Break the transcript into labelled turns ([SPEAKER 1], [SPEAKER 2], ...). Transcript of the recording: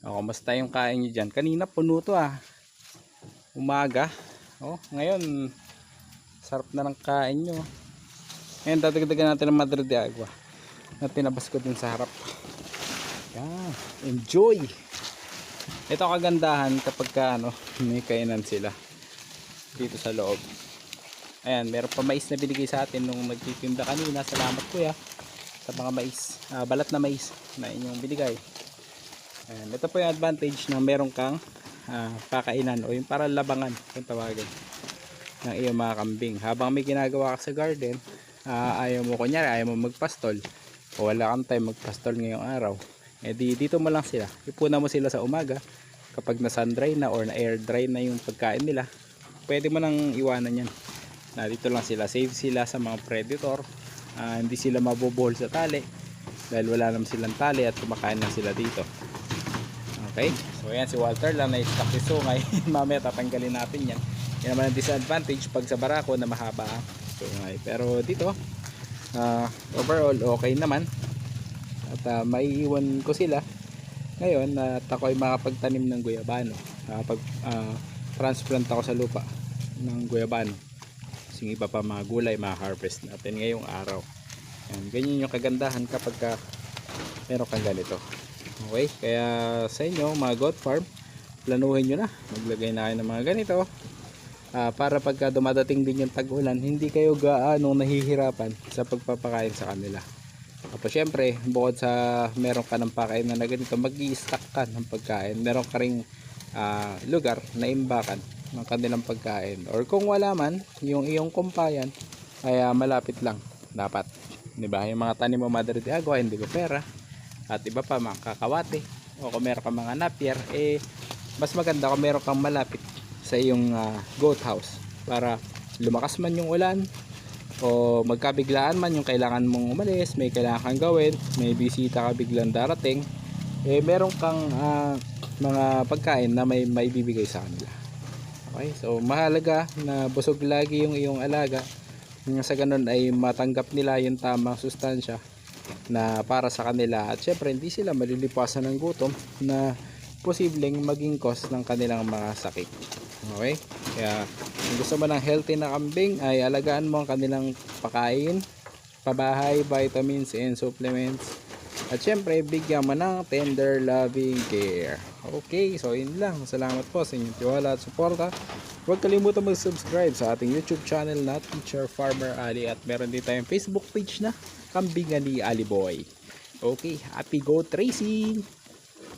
[SPEAKER 1] O, kumusta yung kain nyo dyan? Kanina puno to ah. Umaga. O, ngayon, sarap na ng kain nyo. Ngayon, dadagdagan natin ng Madre de Agua na tinabas ko dun sa harap. Yan. Enjoy! Ito kagandahan kapag ka, ano, may kainan sila dito sa loob. Ayan, meron pa mais na binigay sa atin nung nagtitinda kanina. Salamat kuya sa mga mais, ah, balat na mais na inyong binigay. Ayan, ito po yung advantage na meron kang ah, kakainan o yung para labangan kung tawagin ng iyong mga kambing. Habang may ginagawa ka sa garden, ah, ayaw mo kunyari, ayaw mo magpastol o wala kang time magpastol ngayong araw, eh di, dito mo lang sila. Ipuna mo sila sa umaga kapag na sun dry na or na air dry na yung pagkain nila, pwede mo nang iwanan yan. Na dito lang sila, safe sila sa mga predator, ah, hindi sila mabubuhol sa tali dahil wala naman silang tali at kumakain lang sila dito. Okay, so yan si Walter lang na-stuck si Sungay. Mamaya tatanggalin natin yan. Yan naman ang disadvantage pag sa barako na mahaba ang Sungay. Pero dito, ah, overall okay naman. At ah, maiiwan ko sila ngayon at ako ay makapagtanim ng guyabano. Nakapag ah, transplant ako sa lupa ng guyabano. Kasi iba pa mga gulay, mga harvest natin ngayong araw. Yan, ganyan yung kagandahan kapag ka meron kang ganito. Okay, kaya sa inyo mga goat farm, planuhin nyo na. Maglagay na kayo ng mga ganito. Ah, para pagka dumadating din yung tag-ulan, hindi kayo gaano nahihirapan sa pagpapakain sa kanila. Tapos syempre, bukod sa meron ka ng pakain na ganito, mag stock ka ng pagkain. Meron ka ring ah, lugar na imbakan ng kanilang pagkain. Or kung wala man, yung iyong kumpayan, ay ah, malapit lang dapat. 'Di ba? Yung mga tanim mo Madre de Agua, hindi ko pera. At iba pa mga kakawate. O kung meron ka mga napier, eh mas maganda kung meron kang malapit sa iyong ah, goat house para lumakas man yung ulan o magkabiglaan man yung kailangan mong umalis, may kailangan kang gawin, may bisita ka biglang darating, eh meron kang ah, mga pagkain na may maibibigay sa kanila. Okay, so mahalaga na busog lagi yung iyong alaga. Nang sa ganun ay matanggap nila yung tamang sustansya na para sa kanila at syempre hindi sila malilipasan ng gutom na posibleng maging cause ng kanilang mga sakit. Okay? Kaya kung gusto mo ng healthy na kambing ay alagaan mo ang kanilang pakain, pabahay, vitamins and supplements. At syempre, bigyan mo ng tender loving care. Okay, so yun lang. Salamat po sa inyong tiwala at suporta. Huwag kalimutan mag-subscribe sa ating YouTube channel na Teacher Farmer Ali at meron din tayong Facebook page na Kambingan ni Ali Boy. Okay, happy goat racing!